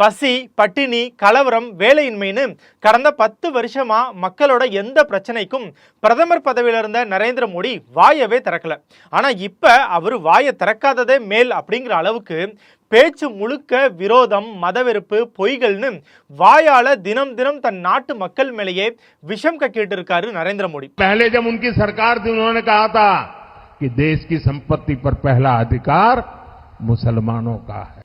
பசி பட்டினி கலவரம் வேலையின்மைன்னு கடந்த பத்து வருஷமா மக்களோட எந்த பிரச்சனைக்கும் பிரதமர் பதவியில இருந்த நரேந்திர மோடி வாயவே திறக்கல ஆனா இப்ப அவர் வாயை திறக்காததே மேல் அப்படிங்கிற அளவுக்கு பேச்சு முழுக்க விரோதம் மதவெறுப்பு பொய்கள்னு வாயால தினம் தினம் தன் நாட்டு மக்கள் மேலேயே விஷம் கக்கிட்டு இருக்காரு நரேந்திர மோடி पहले जब उनकी सरकार थी उन्होंने कहा था कि देश की संपत्ति पर पहला अधिकार முசல்மானோ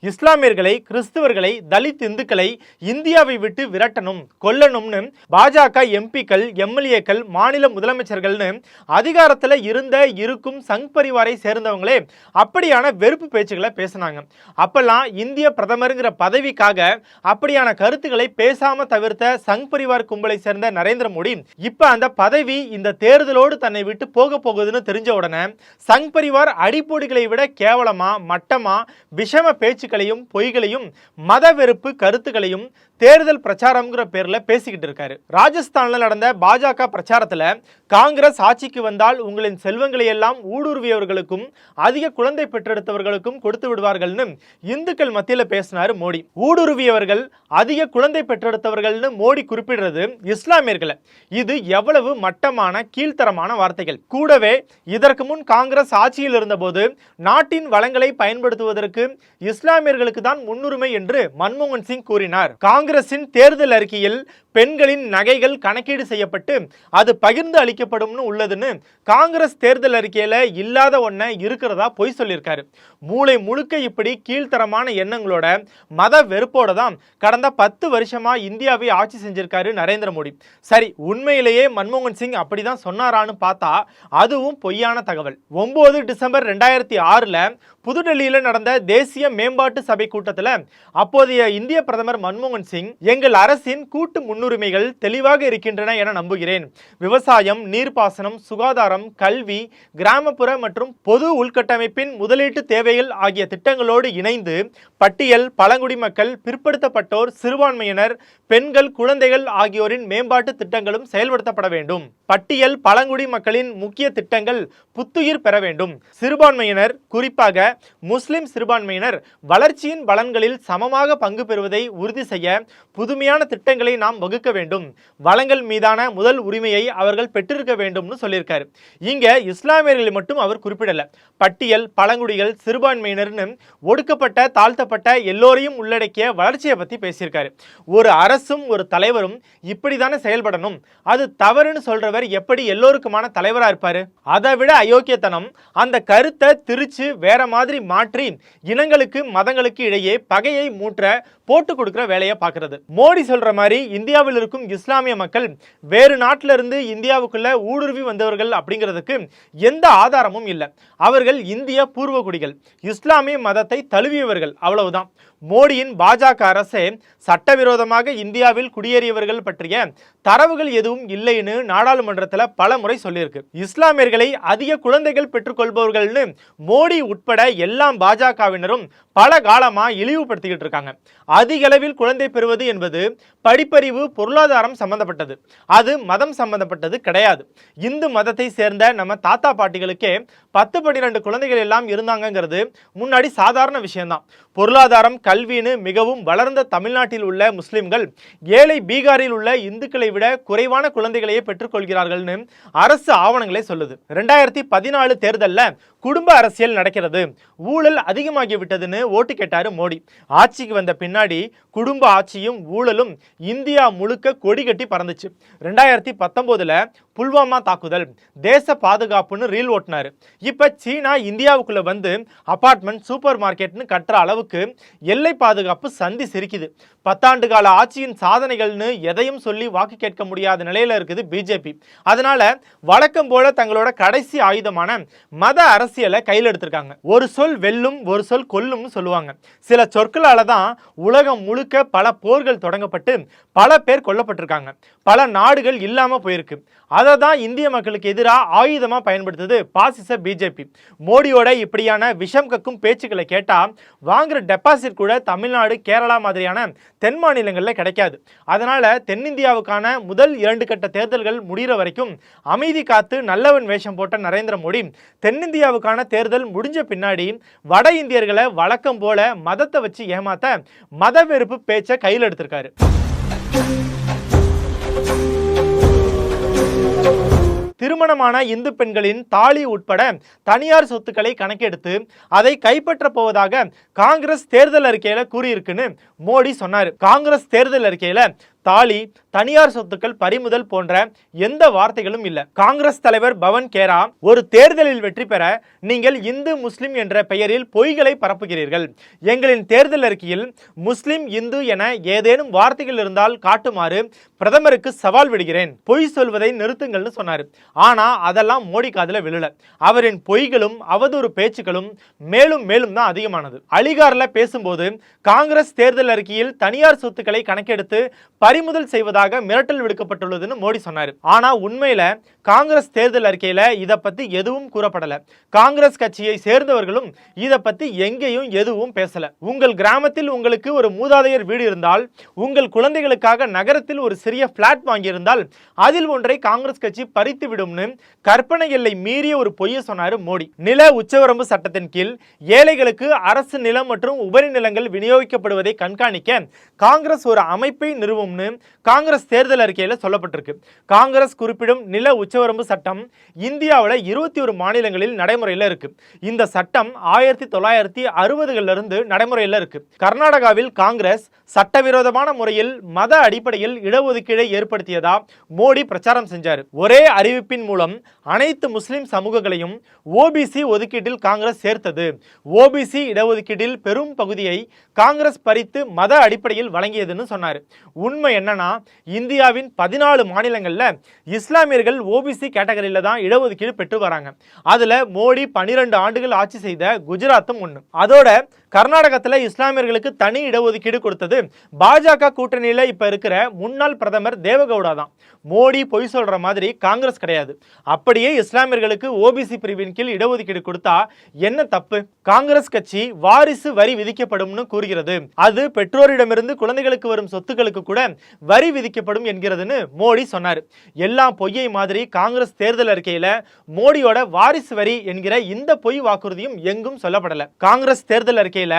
இஸ்லாமியர்களை கிறிஸ்தவர்களை தலித் இந்துக்களை இந்தியாவை விட்டு விரட்டணும் கொல்லணும்னு பாஜக எம்பிக்கள் எம்எல்ஏக்கள் மாநில முதலமைச்சர்கள்னு அதிகாரத்தில் இருந்த இருக்கும் சங் பரிவாரை சேர்ந்தவங்களே அப்படியான வெறுப்பு பேச்சுக்களை பேசினாங்க. அப்பெல்லாம் இந்திய பிரதமருங்கிற பதவிக்காக அப்படியான கருத்துக்களை பேசாம தவிர்த்த சங் பரிவார் கும்பலை சேர்ந்த நரேந்திர மோடி இப்ப அந்த பதவி இந்த தேர்தலோடு தன்னை விட்டு போக போகுதுன்னு தெரிஞ்ச உடனே சங் பரிவார் அடிப்பொடிகளை விட கேவலமா மட்டமா விஷம பேச்சுக்களையும் பொய்களையும் மத வெறுப்பு கருத்துக்களையும் தேர்தல் பிரச்சாரம்ங்கிற பேரில் பேசிக்கிட்டு இருக்காரு. ராஜஸ்தானில் நடந்த பாஜக பிரச்சாரத்துல காங்கிரஸ் ஆட்சிக்கு வந்தால் உங்களின் செல்வங்களை எல்லாம் ஊடுருவியவர்களுக்கும் அதிக குழந்தை பெற்றெடுத்தவர்களுக்கும் கொடுத்து விடுவார்கள்னு இந்துக்கள் மத்தியில் பேசினார் மோடி. ஊடுருவியவர்கள் அதிக குழந்தை பெற்றெடுத்தவர்கள்னு மோடி குறிப்பிடுறது இஸ்லாமியர்களை. இது எவ்வளவு மட்டமான கீழ்த்தரமான வார்த்தைகள். கூடவே இதற்கு முன் காங்கிரஸ் ஆட்சியில் இருந்தபோது நாட்டின் வளங்களை பயன்படுத்துவதற்கு இஸ்லாமியர்களுக்கு தான் முன்னுரிமை என்று மன்மோகன் சிங் கூறினார். காங்கிரசின் தேர்தல் அறிக்கையில் பெண்களின் நகைகள் கணக்கீடு செய்யப்பட்டு அது பகிர்ந்து அளிக்கப்படும்னு உள்ளதுன்னு காங்கிரஸ் தேர்தல் அறிக்கையில் இல்லாத ஒன்றை இருக்கிறதா பொய் சொல்லியிருக்காரு. மூளை முழுக்க இப்படி கீழ்த்தரமான எண்ணங்களோட மத வெறுப்போட தான் கடந்த பத்து வருஷமாக இந்தியாவை ஆட்சி செஞ்சிருக்காரு நரேந்திர மோடி. சரி உண்மையிலேயே மன்மோகன் சிங் அப்படிதான் சொன்னாரான்னு பார்த்தா அதுவும் பொய்யான தகவல். ஒன்பது டிசம்பர் ரெண்டாயிரத்தி ஆறில் புதுடெல்லியில் நடந்த தேசிய மேம்பாட்டு சபை கூட்டத்தில் அப்போதைய இந்திய பிரதமர் மன்மோகன் சிங் எங்கள் அரசின் கூட்டு முன்னுரிமைகள் தெளிவாக இருக்கின்றன என நம்புகிறேன். விவசாயம் நீர்ப்பாசனம் சுகாதாரம் கல்வி கிராமப்புற மற்றும் பொது உள்கட்டமைப்பின் முதலீட்டு தேவைகள் ஆகிய திட்டங்களோடு இணைந்து பட்டியல் பழங்குடி மக்கள் பிற்படுத்தப்பட்டோர் சிறுபான்மையினர் பெண்கள் குழந்தைகள் ஆகியோரின் மேம்பாட்டு திட்டங்களும் செயல்படுத்தப்பட வேண்டும். பட்டியல் பழங்குடி மக்களின் முக்கிய திட்டங்கள் புத்துயிர் பெற வேண்டும். சிறுபான்மையினர் குறிப்பாக முஸ்லிம் சிறுபான்மையினர் வளர்ச்சியின் பலன்களில் சமமாக பங்கு பெறுவதை உறுதி செய்ய புதுமையான திட்டங்களை நாம் வகு வகுக்க வேண்டும். வளங்கள் மீதான முதல் உரிமையை அவர்கள் பெற்றிருக்க வேண்டும்னு சொல்லியிருக்காரு. இங்க இஸ்லாமியர்களை மட்டும் அவர் குறிப்பிடல. பட்டியல் பழங்குடிகள் சிறுபான்மையினர்னு ஒடுக்கப்பட்ட தாழ்த்தப்பட்ட எல்லோரையும் உள்ளடக்கிய வளர்ச்சியை பத்தி பேசியிருக்காரு. ஒரு அரசும் ஒரு தலைவரும் இப்படிதானே செயல்படணும். அது தவறுன்னு சொல்றவர் எப்படி எல்லோருக்குமான தலைவரா இருப்பாரு? அதை விட அயோக்கியத்தனம் அந்த கருத்தை திரிச்சு வேற மாதிரி மாற்றி இனங்களுக்கு மதங்களுக்கு இடையே பகையை மூற்ற போட்டு கொடுக்கிற வேலையை பார்க்கறது. மோடி சொல்ற மாதிரி இந்தியாவில் இருக்கும் இஸ்லாமிய மக்கள் வேறு நாட்டில இருந்து இந்தியாவுக்குள்ள ஊடுருவி வந்தவர்கள் அப்படிங்கிறதுக்கு எந்த ஆதாரமும் இல்லை. அவர்கள் இந்திய பூர்வகுடிகள் இஸ்லாமிய மதத்தை தழுவியவர்கள் அவ்வளவுதான். மோடியின் பாஜக அரசே சட்டவிரோதமாக இந்தியாவில் குடியேறியவர்கள் பற்றிய தரவுகள் எதுவும் இல்லைன்னு நாடாளுமன்றத்தில் பல முறை சொல்லியிருக்கு. இஸ்லாமியர்களை அதிக குழந்தைகள் பெற்றுக்கொள்பவர்கள்னு மோடி உட்பட எல்லாம் பாஜகவினரும் பல காலமாக இழிவுபடுத்திக்கிட்டு இருக்காங்க. அதிக அளவில் குழந்தை பெறுவது என்பது படிப்பறிவு பொருளாதாரம் சம்பந்தப்பட்டது. அது மதம் சம்பந்தப்பட்டது கிடையாது. இந்து மதத்தை சேர்ந்த நம்ம தாத்தா பாட்டிகளுக்கே பத்து பன்னிரெண்டு குழந்தைகள் எல்லாம் இருந்தாங்கங்கிறது முன்னாடி சாதாரண விஷயம்தான். பொருளாதாரம் கல்வின்னு மிகவும் வளர்ந்த தமிழ்நாட்டில் உள்ள முஸ்லிம்கள் ஏழை பீகாரில் உள்ள இந்துக்களை விட குறைவான குழந்தைகளையே பெற்றுக்கொள்கிறார்கள்னு அரசு ஆவணங்களே சொல்லுது. ரெண்டாயிரத்தி பதினாலு தேர்தலில் குடும்ப அரசியல் நடக்கிறது. ஊழல் அதிகமாகி விட்டதுன்னு ஓட்டு கேட்டார் மோடி. ஆட்சிக்கு வந்த பின்னாடி குடும்ப ஆட்சியும் ஊழலும் இந்தியா முழுக்க கொடி கட்டி பறந்துச்சு. ரெண்டாயிரத்தி பத்தொம்போதில் புல்வாமா தாக்குதல் தேச பாதுகாப்புன்னு ரீல் ஓட்டினார். இப்போ சீனா இந்தியாவுக்குள்ளே வந்து அப்பார்ட்மெண்ட் சூப்பர் மார்க்கெட்னு கட்டுற அளவுக்கு எல்லை பாதுகாப்பு சந்தி சிரிக்குது. பத்தாண்டு கால ஆட்சியின் சாதனைகள்னு எதையும் சொல்லி வாக்கு கேட்க முடியாத நிலையில இருக்குது பிஜேபி. அதனால வழக்கம் போல தங்களோட கடைசி ஆயுதமான மத அரசியலை கையில் எடுத்திருக்காங்க. ஒரு சொல் வெல்லும் ஒரு சொல் கொல்லும் சொல்லுவாங்க. சில சொற்களால தான் உலகம் முழுக்க பல போர்கள் தொடங்கப்பட்டு பல பேர் கொல்லப்பட்டிருக்காங்க. பல நாடுகள் இல்லாம போயிருக்கு. அதை தான் இந்திய மக்களுக்கு எதிராக ஆயுதமா பயன்படுத்துது பாசிச பிஜேபி. மோடியோட இப்படியான விஷம் கக்கும் பேச்சுக்களை கேட்டால் வாங்குற வாங்குற டெபாசிட் கூட தமிழ்நாடு கேரளா மாதிரியான தென் மாநிலங்களில் கிடைக்காது. அதனால தென்னிந்தியாவுக்கான முதல் இரண்டு கட்ட தேர்தல்கள் முடிகிற வரைக்கும் அமைதி காத்து நல்லவன் வேஷம் போட்ட நரேந்திர மோடி தென்னிந்தியாவுக்கான தேர்தல் முடிஞ்ச பின்னாடி வட இந்தியர்களை வழக்கம் போல மதத்தை வச்சு ஏமாத்த மத வெறுப்பு பேச்சை கையில் எடுத்திருக்காரு. திருமணமான இந்து பெண்களின் தாலி உட்பட தனியார் சொத்துக்களை கணக்கெடுத்து அதை கைப்பற்ற போவதாக காங்கிரஸ் தேர்தல் அறிக்கையில கூறியிருக்குன்னு மோடி சொன்னார். காங்கிரஸ் தேர்தல் அறிக்கையில தாலி தனியார் சொத்துக்கள் பறிமுதல் போன்ற எந்த வார்த்தைகளும் இல்லை. காங்கிரஸ் தலைவர் பவன் கேரா ஒரு தேர்தலில் வெற்றி பெற நீங்கள் இந்து முஸ்லிம் என்ற பெயரில் பொய்களை பரப்புகிறீர்கள். எங்களின் தேர்தல் அறிக்கையில் முஸ்லிம் இந்து என ஏதேனும் வார்த்தைகள் இருந்தால் காட்டுமாறு பிரதமருக்கு சவால் விடுகிறேன். பொய் சொல்வதை நிறுத்துங்கள்னு சொன்னார். ஆனால் அதெல்லாம் மோடி காதில் விழல. அவரின் பொய்களும் அவதூறு பேச்சுக்களும் மேலும் மேலும் தான் அதிகமானது. அலிகாரில் பேசும்போது காங்கிரஸ் தேர்தல் அறிக்கையில் தனியார் சொத்துக்களை கணக்கெடுத்து பறிமுதல் செய்வதாக மிரட்டல் விடுக்கப்பட்டுள்ளதுன்னு மோடி சொன்னார். ஆனா உண்மையில காங்கிரஸ் தேர்தல் அறிக்கையில இதை பத்தி எதுவும் கூறப்படல. காங்கிரஸ் கட்சியை சேர்ந்தவர்களும் இதை பத்தி எங்கேயும் எதுவும் பேசல. உங்கள் கிராமத்தில் உங்களுக்கு ஒரு மூதாதையர் வீடு இருந்தால் உங்கள் குழந்தைகளுக்காக நகரத்தில் ஒரு சிறிய பிளாட் வாங்கியிருந்தால் அதில் ஒன்றை காங்கிரஸ் கட்சி பறித்து விடும்னு கற்பனை எல்லை மீறிய ஒரு பொய்யை சொன்னாரு மோடி. நில உச்சவரம்பு சட்டத்தின் கீழ் ஏழைகளுக்கு அரசு நிலம் மற்றும் உபரி நிலங்கள் விநியோகிக்கப்படுவதை கண்காணிக்க காங்கிரஸ் ஒரு அமைப்பை நிறுவும்னு காங்கிரஸ் தேர்தல் அறிக்கையில் சொல்லப்பட்டிருக்கு. காங்கிரஸ் குறிப்பிடும் நில உச்சவரம்பு சட்டம் இந்தியாவில் இருபத்தி ஒரு மாநிலங்களில் நடைமுறையில் இருக்கு. இந்த சட்டம் ஆயிரத்தி தொள்ளாயிரத்தி அறுபதுகளிலிருந்து நடைமுறையில் இருக்கு. கர்நாடகாவில் காங்கிரஸ் சட்டவிரோதமான முறையில் மத அடிப்படையில் இடஒதுக்கீடை ஏற்படுத்தியதா மோடி பிரச்சாரம் செஞ்சார். ஒரே அறிவிப்பின் மூலம் அனைத்து முஸ்லிம் சமூகங்களையும் ஓபிசி ஒதுக்கீட்டில் காங்கிரஸ் சேர்த்தது. ஓபிசி இடஒதுக்கீட்டில் பெரும் பகுதியை காங்கிரஸ் பறித்து மத அடிப்படையில் வழங்கியதுன்னு சொன்னார். உண்மை என்னன்னா இந்தியாவின் பதினாலு மாநிலங்களில் இஸ்லாமியர்கள் ஓபிசி கேட்டகரியில தான் இடஒதுக்கீடு பெற்று வராங்க. அதில் மோடி பன்னிரெண்டு ஆண்டுகள் ஆட்சி செய்த குஜராத்தும் ஒன்று அதோட கர்நாடகத்தில் இஸ்லாமியர்களுக்கு தனி இடஒதுக்கீடு கொடுத்தது பாஜக கூட்டணியில் இப்போ இருக்கிற முன்னாள் பிரதமர் தேவகவுடா தான். மோடி பொய் சொல்கிற மாதிரி காங்கிரஸ் கிடையாது. அப்படியே இஸ்லாமியர்களுக்கு ஓபிசி பிரிவின் கீழ் இடஒதுக்கீடு கொடுத்தா என்ன தப்பு? காங்கிரஸ் கட்சி வாரிசு வரி விதிக்கப்படும்னு கூறுகிறது. அது பெற்றோரிடமிருந்து குழந்தைகளுக்கு வரும் சொத்துக்களுக்கு கூட வரி விதிக்கப்படும் என்கிறதுன்னு மோடி சொன்னார். எல்லாம் பொய்யை மாதிரி காங்கிரஸ் தேர்தல் அறிக்கையில மோடியோட வாரிசு வரி என்கிற இந்த பொய் வாக்குறுதியும் எங்கும் சொல்லப்படல. காங்கிரஸ் தேர்தல் அறிக்கையில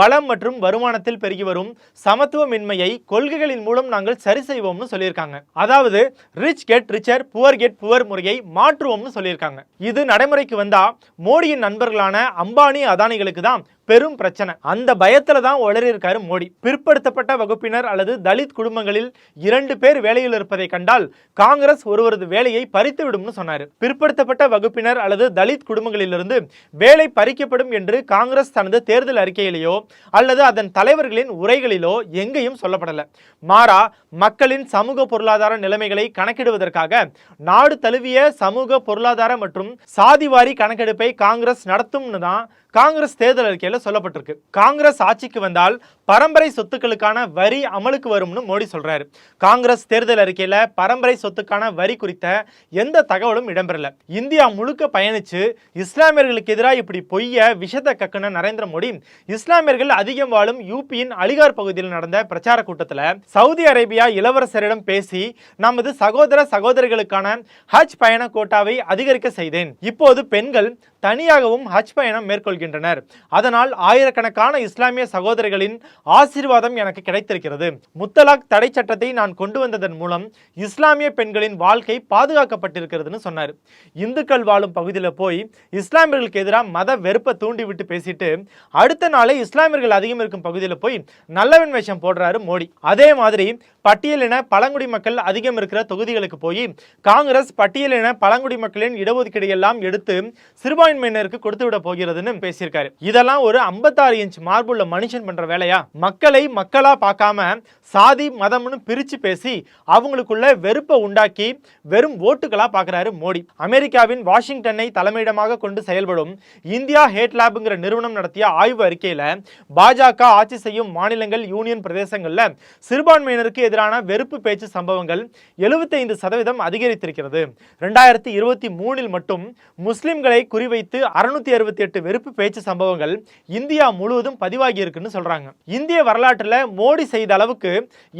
வளம் மற்றும் வருமானத்தில் பெருகி வரும் சமத்துவமின்மையை கொள்கைகளின் மூலம் நாங்கள் சரி செய்வோம்னு சொல்லியிருக்காங்க. அதாவது rich get richer poor get poor முறையை மாற்றுவோம்னு சொல்லியிருக்காங்க. இது நடைமுறைக்கு வந்தா மோடியின் நண்பர்களான அம்பானி அதானிகளுக்கு தான் பெரும் பிரச்சனை. அந்த பயத்தில் தான் உளறியிருக்காரு மோடி. பிற்படுத்தப்பட்ட வகுப்பினர் அல்லது தலித் குடும்பங்களில் இரண்டு பேர் வேலையில் இருப்பதை கண்டால் காங்கிரஸ் ஒருவரது வேலையை பறித்து விடும்னு சொன்னாரு. பிற்படுத்தப்பட்ட வகுப்பினர் அல்லது தலித் குடும்பங்களிலிருந்து வேலை பறிக்கப்படும் என்று காங்கிரஸ் தனது தேர்தல் அறிக்கையிலேயோ அல்லது அதன் தலைவர்களின் உரைகளிலோ எங்கேயும் சொல்லப்படல. மாறா மக்களின் சமூக பொருளாதார நிலைமைகளை கணக்கிடுவதற்காக நாடு தழுவிய சமூக பொருளாதார மற்றும் சாதிவாரி கணக்கெடுப்பை காங்கிரஸ் நடத்தும்னு தான் காங்கிரஸ் தேர்தல் அறிக்கையில் சொல்லப்பட்டிருக்கு. காங்கிரஸ் ஆட்சிக்கு வந்தால் பரம்பரை சொத்துக்களுக்கான வரி அமலுக்கு வரும்னு மோடி சொல்றாரு. காங்கிரஸ் தேர்தல் அறிக்கையில் பரம்பரை சொத்துக்கான வரி குறித்த எந்த தகவலும் இடம்பெறல. இந்தியா முழுக்க பயணிச்சு இஸ்லாமியர்களுக்கு எதிராக இப்படி பொய்ய விஷத்தை கக்குன நரேந்திர மோடி இஸ்லாமியர்கள் அதிகம் வாழும் யூபியின் அலிகார் பகுதியில் நடந்த பிரச்சார கூட்டத்தில் சவுதி அரேபியா இளவரசரிடம் பேசி நமது சகோதர சகோதரிகளுக்கான ஹஜ் பயண கோட்டாவை அதிகரிக்க செய்தேன். இப்போது பெண்கள் தனியாகவும் ஹஜ் பயணம் மேற்கொள்கின்றனர். அதனால் ஆயிரக்கணக்கான இஸ்லாமிய சகோதரிகளின் ஆசீர்வாதம் எனக்கு கிடைத்திருக்கிறது. முத்தலாக் தடை சட்டத்தை நான் கொண்டு வந்ததன் மூலம் இஸ்லாமிய பெண்களின் வாழ்க்கை பாதுகாக்கப்பட்டிருக்கிறதுன்னு சொன்னார். இந்துக்கள் வாழும் பகுதியில் போய் இஸ்லாமியர்களுக்கு எதிராக மத வெறுப்பை தூண்டிவிட்டு பேசிட்டு அடுத்த நாளே இஸ்லாமியர்கள் அதிகம் இருக்கும் பகுதியில் போய் நல்லவன் வேஷம் போடுறாரு மோடி. அதே மாதிரி பட்டியலின பழங்குடி மக்கள் அதிகம் இருக்கிற தொகுதிகளுக்கு போய் காங்கிரஸ் பட்டியலின பழங்குடி மக்களின் இடஒதுக்கீடு எல்லாம் எடுத்து சிறுபான்மையினருக்கு கொடுத்து விட போகிறதுன்னு பேசியிருக்காரு. இதெல்லாம் ஒரு 56 இன்ச் மார்புள்ள மனுஷன் பண்ற வேலையா? மக்களை மக்களா பார்க்காம சாதி மதம்னு பிரிச்சு பேசி அவங்களுக்குள்ள வெறுப்பை உண்டாக்கி வெறும் ஓட்டுகளா பார்க்கறாரு மோடி. அமெரிக்காவின் வாஷிங்டனை தலைமையிடமாக கொண்டு செயல்படும் இந்தியா ஹேட் லேப்ங்கிற நிறுவனம் நடத்திய ஆய்வு அறிக்கையில பாஜக ஆட்சி செய்யும் மாநிலங்கள் யூனியன் பிரதேசங்கள்ல சிறுபான்மையினருக்கு எதிரான வெறுப்பு பேச்சு சம்பவங்கள் 75% சதவீதம் அதிகரித்திருக்கிறது. ரெண்டாயிரத்தி இருபத்தி மூணில் மட்டும் முஸ்லிம்களை குறிவை குறிவைத்து அறுநூத்தி அறுபத்தி எட்டு வெறுப்பு பேச்சு சம்பவங்கள் இந்தியா முழுவதும் பதிவாகி இருக்குன்னு சொல்றாங்க. இந்திய வரலாற்றில் மோடி செய்த அளவுக்கு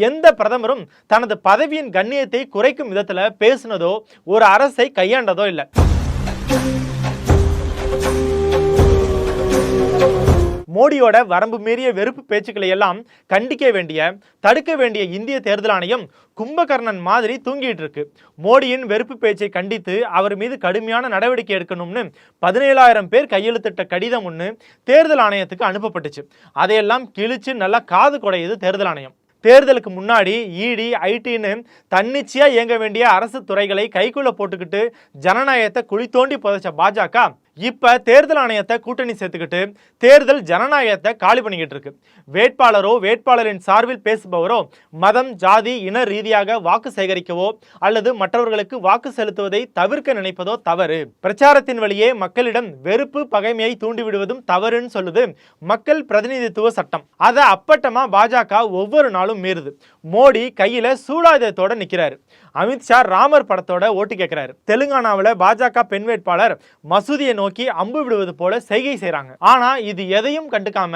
எந்த பிரதமரும் தனது பதவியின் கண்ணியத்தை குறைக்கும் விதத்தில் பேசுனதோ ஒரு அரசை கையாண்டதோ இல்லை. மோடியோட வரம்பு மீறிய வெறுப்பு பேச்சுக்களை எல்லாம் கண்டிக்க வேண்டிய தடுக்க வேண்டிய இந்திய தேர்தல் ஆணையம் கும்பகர்ணன் மாதிரி தூங்கிட்டு இருக்கு. மோடியின் வெறுப்பு பேச்சை கண்டித்து அவர் மீது கடுமையான நடவடிக்கை எடுக்கணும்னு பதினேழாயிரம் பேர் கையெழுத்திட்ட கடிதம் ஒன்று தேர்தல் ஆணையத்துக்கு அனுப்பப்பட்டுச்சு. அதையெல்லாம் கிழிச்சு நல்லா காது குடையுது தேர்தல் ஆணையம். தேர்தலுக்கு முன்னாடி இடி ஐடின்னு தன்னிச்சையா இயங்க வேண்டிய அரசு துறைகளை கைக்குள்ள போட்டுக்கிட்டு ஜனநாயகத்தை குழி தோண்டி புதைச்ச பாஜக இப்போ தேர்தல் ஆணையத்தை கூட்டணி சேர்த்துக்கிட்டு தேர்தல் ஜனநாயகத்தை காலி பண்ணிக்கிட்டு இருக்கு. வேட்பாளரோ வேட்பாளரின் சார்பில் பேசுபவரோ மதம் ஜாதி இன ரீதியாக வாக்கு சேகரிக்கவோ அல்லது மற்றவர்களுக்கு வாக்கு செலுத்துவதை தவிர்க்க நினைப்பதோ தவறு. பிரச்சாரத்தின் வழியே மக்களிடம் வெறுப்பு பகைமையை தூண்டிவிடுவதும் தவறுன்னு சொல்லுது மக்கள் பிரதிநிதித்துவ சட்டம். அதை அப்பட்டமா பாஜக ஒவ்வொரு நாளும் மீறுது. மோடி கையில சூலாயுதத்தோட நிக்கிறாரு. அமித்ஷா ராமர் படத்தோட ஓட்டு கேட்கிறாரு தெலுங்கானாவில் பாஜக பெண் வேட்பாளர் மசூதியை நோக்கி அம்பு விடுவது போல செய்கை செய்றாங்க. ஆனா இது எதையும் கண்டுக்காம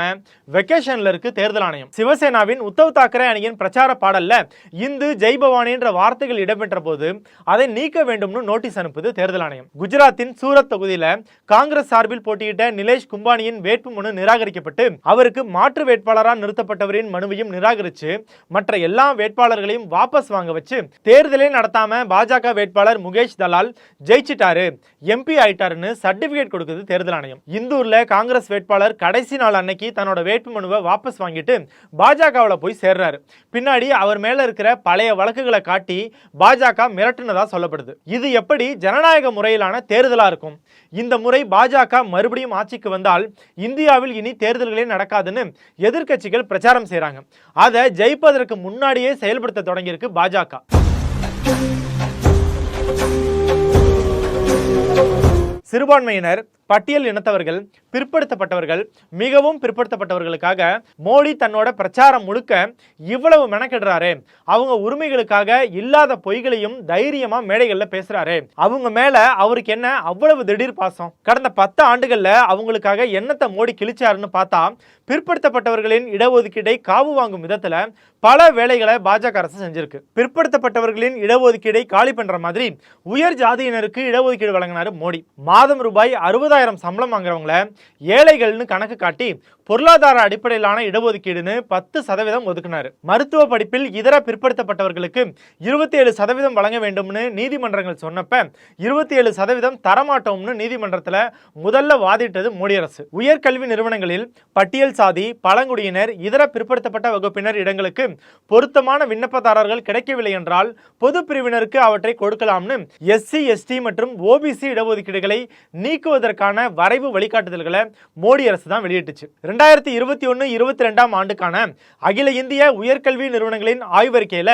வெக்கேஷன்ல இருக்கு தேர்தல் ஆணையம். சிவசேனாவின் உத்தவ் தாக்கரே அணியின் பிரச்சார பாடல்ல இந்து ஜெய் பவானி என்ற வார்த்தைகள் இடம்பெற்ற போது அதை நீக்க வேண்டும்னு நோட்டீஸ் அனுப்புது தேர்தல் ஆணையம். குஜராத்தின் சூரத் தொகுதியில காங்கிரஸ் சார்பில் போட்டியிட்ட நிலேஷ் கும்பானியின் வேட்புமனு நிராகரிக்கப்பட்டு அவருக்கு மாற்று வேட்பாளராக நிறுத்தப்பட்டவரின் மனுவையும் நிராகரிச்சு மற்ற எல்லா வேட்பாளர்களையும் வாபஸ் வாங்க வச்சு தேர்தலே நடத்தாம பாஜக வேட்பாளர் முகேஷ் தலால் ஜெயிச்சிட்டாரு எம்பி ஆயிட்டாருன்னு சர்டிபிகேட் கொடுக்குது தேர்தல் ஆணையம். இந்தூர்ல காங்கிரஸ் வேட்பாளர் கடைசி நாள் அன்னைக்கு தன்னோட வேட்புமனுவை வாபஸ் வாங்கிட்டு பாஜகவில் போய் சேர்றாரு. பின்னாடி அவர் மேல இருக்கிற பழைய வழக்குகளை காட்டி பாஜக மிரட்டுனதா சொல்லப்படுது. இது எப்படி ஜனநாயக முறையிலான தேர்தலா இருக்கும்? இந்த முறை பாஜக மறுபடியும் ஆட்சிக்கு வந்தால் இந்தியாவில் இனி தேர்தல்களே நடக்காதுன்னு எதிர்க்கட்சிகள் பிரச்சாரம் செய்யறாங்க அதை ஜெயிப்பதற்கு முன்னாடியே செயல்படுத்த தொடங்கியிருக்கு பாஜக. சிறுபான்மையினர் பட்டியல் இனத்தவர்கள் பிற்படுத்தப்பட்டவர்கள் மிகவும் பிற்படுத்தப்பட்டவர்களுக்காக மோடி தன்னோட பிரச்சாரம் முழுக்க இவ்வளவு மெனக்கெடுறாரு. அவங்க உரிமைகளுக்காக இல்லாத பொய்களையும் தைரியமா மேடைகள்ல பேசுறாரு. அவங்க மேல அவருக்கு என்ன அவ்வளவு திடீர் பாசம்? கடந்த பத்து ஆண்டுகள்ல அவங்களுக்காக என்னத்தை மோடி கிழிச்சாருன்னு பார்த்தா பிற்படுத்தப்பட்டவர்களின் இடஒதுக்கீடை காவு வாங்கும் விதத்துல பல வேலைகளை பாஜக அரசு செஞ்சிருக்கு. பிற்படுத்தப்பட்டவர்களின் இடஒதுக்கீடை காலி பண்ற மாதிரி உயர் ஜாதியினருக்கு இடஒதுக்கீடு வழங்கினார் மோடி. மாதம் ரூபாய் அறுபதாயிரம் சம்பளம் வாங்குறவங்கள ஏழைகள்னு கணக்கு காட்டி பொருளாதார அடிப்படையிலான இடஒதுக்கீடுன்னு பத்து சதவீதம் ஒதுக்கினார். மருத்துவ படிப்பில் இதர பிற்படுத்தப்பட்டவர்களுக்கு இருபத்தி ஏழு சதவீதம் வழங்க வேண்டும்னு நீதிமன்றங்கள் சொன்னப்ப இருபத்தி ஏழு சதவீதம் தரமாட்டோம்னு நீதிமன்றத்தில் முதல்ல வாதிட்டது மோடி அரசு. உயர்கல்வி நிறுவனங்களில் பட்டியல் சாதி பழங்குடியினர் இதர பிற்படுத்தப்பட்ட வகுப்பினர் இடங்களுக்கு பொருத்தமான விண்ணப்பதாரர்கள் கிடைக்கவில்லை என்றால் பொது பிரிவினருக்கு அவற்றை கொடுக்கலாம்னு எஸ்சி எஸ்டி மற்றும் ஓபிசி இடஒதுக்கீடுகளை நீக்குவதற்கான வரைவு வழிகாட்டுதல்களை மோடி அரசு தான் வெளியிட்டுச்சு. ரெண்டாயிரத்தி இருபத்தி ஒன்று இருபத்தி ரெண்டாம் ஆண்டுக்கான அகில இந்திய உயர்கல்வி நிறுவனங்களின் ஆய்வறிக்கையில்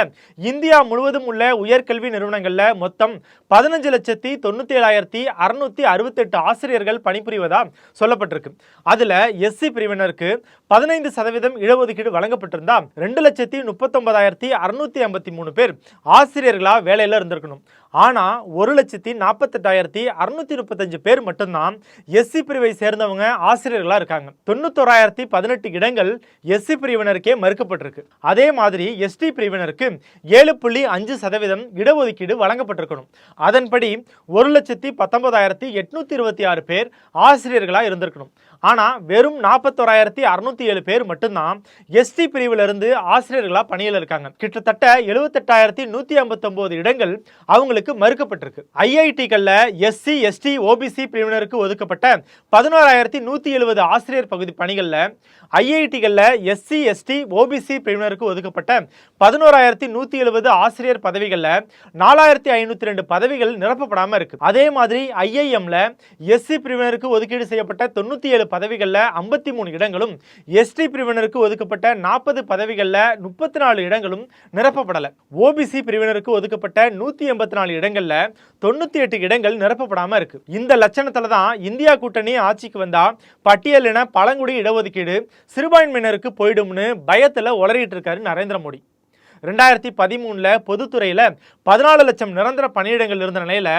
இந்தியா முழுவதும் உள்ள உயர்கல்வி நிறுவனங்களில் மொத்தம் பதினஞ்சு லட்சத்தி தொண்ணூத்தி ஏழாயிரத்தி அறுநூத்தி அறுபத்தெட்டு ஆசிரியர்கள் பணிபுரிவதா சொல்லப்பட்டிருக்கு. அதுல எஸ்சி பிரிவினருக்கு பதினைந்து சதவீதம் இடஒதுக்கீடு வழங்கப்பட்டிருந்தா ரெண்டு லட்சத்தி முப்பத்தொன்பதாயிரத்தி அறுநூத்தி ஐம்பத்தி மூணு பேர் ஆசிரியர்களா வேலையில் இருந்திருக்கணும். ஆனால் ஒரு லட்சத்தி நாற்பத்தெட்டாயிரத்தி அறுநூத்தி முப்பத்தஞ்சு பேர் மட்டும்தான் எஸ்சி பிரிவை சேர்ந்தவங்க ஆசிரியர்களாக இருக்காங்க. தொண்ணூத்தோராயிரத்தி பதினெட்டு இடங்கள் எஸ்சி பிரிவினருக்கே மறுக்கப்பட்டிருக்கு. அதே மாதிரி எஸ்டி பிரிவினருக்கு ஏழு புள்ளி அஞ்சு சதவீதம் இடஒதுக்கீடு வழங்கப்பட்டிருக்கணும். அதன்படி ஒரு லட்சத்தி பத்தொன்பதாயிரத்தி எட்நூத்தி இருபத்தி ஆறு பேர் ஆசிரியர்களாக இருந்திருக்கணும். ஆனால் வெறும் நாற்பத்தோராயிரத்தி அறுநூத்தி ஏழு பேர் மட்டும்தான் எஸ்டி பிரிவிலிருந்து ஆசிரியர்களாக ஆசிரியர்களா பணியில் இருக்காங்க. கிட்டத்தட்ட எழுபத்தெட்டாயிரத்தி நூத்தி ஐம்பத்தொம்போது இடங்கள் அவங்களுக்கு மறுக்கப்பட்டிருக்கு. ஐஐடிகளில் எஸ்சி எஸ்டி ஓபிசி பிரிவினருக்கு ஒதுக்கப்பட்ட பதினோராயிரத்தி நூத்தி எழுபது ஆசிரியர் பகுதி பணிகளில் ஐஐடிகளில் எஸ்சி எஸ்டி ஓபிசி பிரிவினருக்கு ஒதுக்கப்பட்ட பதினோராயிரத்தி நூத்தி எழுபது ஆசிரியர் பதவிகளில் நாலாயிரத்தி ஐநூத்தி ரெண்டு பதவிகள் நிரப்பப்படாமல் இருக்கு. அதே மாதிரி ஐஐஎம்ல எஸ்சி பிரிவினருக்கு ஒதுக்கீடு செய்யப்பட்ட தொண்ணூத்தி ஏழு பதவிகளில் ஐம்பத்தி மூணு இடங்களும் எஸ்டி பிரிவினருக்கு ஒதுக்கப்பட்ட நாற்பது பதவிகளில் முப்பத்தி நாலு இடங்களும் நிரப்பப்படல. ஓபிசி பிரிவினருக்கு ஒதுக்கப்பட்ட நூத்தி எண்பத்தி நாலு இடங்களில் தொண்ணூத்தி எட்டு இடங்கள் நிரப்பப்படாமல் இருக்கு. இந்த லட்சணத்தில் தான் இந்தியா கூட்டணி ஆட்சிக்கு வந்தால் பட்டியலின பழங்குடி இடஒதுக்கீடு சிறுபான்மையினருக்கு போயிடும்னு பயத்தில் உளறிட்டு இருக்காரு நரேந்திர மோடி. ரெண்டாயிரத்தி பதிமூணில் பொதுத்துறையில் பதினாலு லட்சம் நிரந்தர பணியிடங்கள் இருந்த நிலையில்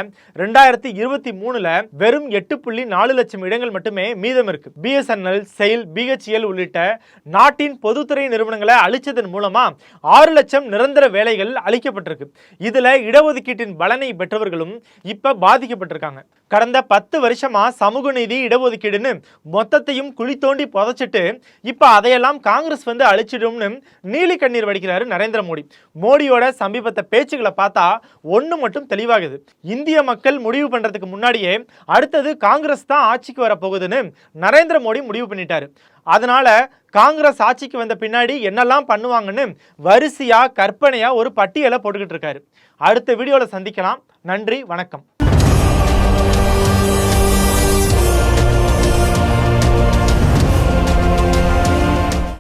ரெண்டாயிரத்தி இருபத்தி மூணில் வெறும் எட்டு புள்ளி நாலு லட்சம் இடங்கள் மட்டுமே மீதம் இருக்கு. பிஎஸ்என்எல் செயில் பிஹெச்எல் உள்ளிட்ட நாட்டின் பொதுத்துறை நிறுவனங்களை அழிச்சதன் மூலமாக ஆறு லட்சம் நிரந்தர வேலைகள் அளிக்கப்பட்டிருக்கு. இதில் இடஒதுக்கீட்டின் பலனை பெற்றவர்களும் இப்போ பாதிக்கப்பட்டிருக்காங்க. கடந்த பத்து வருஷமா சமூக நீதி இடஒதுக்கீடுன்னு மொத்தத்தையும் குழி தோண்டி புதைச்சிட்டு இப்போ அதையெல்லாம் காங்கிரஸ் வந்து அழிச்சிடும்னு நீலி கண்ணீர் வடிக்கிறாரு நரேந்திர மோடி மோடி. மோடியோட சமீபத்த பேச்சுகளை பார்த்தா ஒன்று மட்டும் தெளிவாகுது. இந்திய மக்கள் முடிவு பண்ணுறதுக்கு முன்னாடியே அடுத்தது காங்கிரஸ் தான் ஆட்சிக்கு வரப்போகுதுன்னு நரேந்திர மோடி முடிவு பண்ணிட்டாரு. அதனால காங்கிரஸ் ஆட்சிக்கு வந்த பின்னாடி என்னெல்லாம் பண்ணுவாங்கன்னு வரிசையாக கற்பனையாக ஒரு பட்டியலை போட்டுக்கிட்டு இருக்காரு. அடுத்த வீடியோவில் சந்திக்கலாம். நன்றி வணக்கம்.